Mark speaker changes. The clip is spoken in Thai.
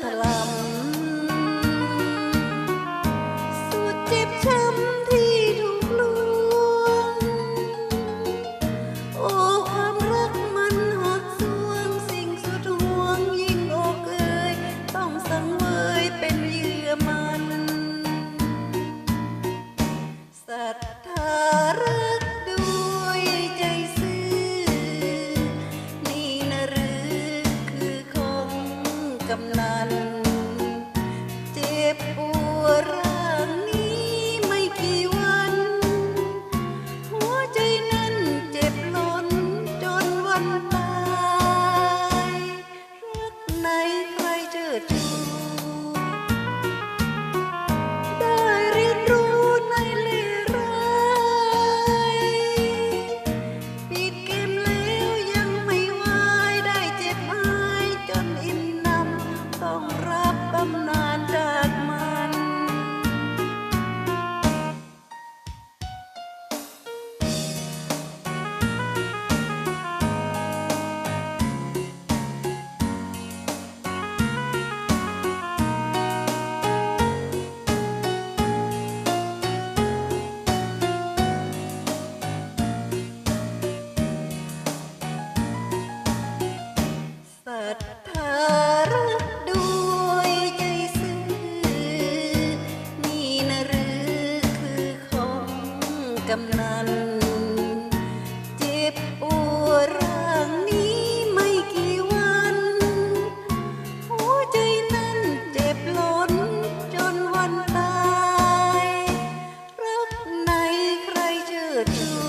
Speaker 1: thật lòng. กำนัน เจ็บปวดร่างนี้ไม่กี่วัน หัวใจนั้นเจ็บล้นจนวันตายำนันเจ็บปวร่งนี้ไม่กี่วัน หัวใจนั้นเจ็บล้นจนวันตาย รักในใครเชิดชู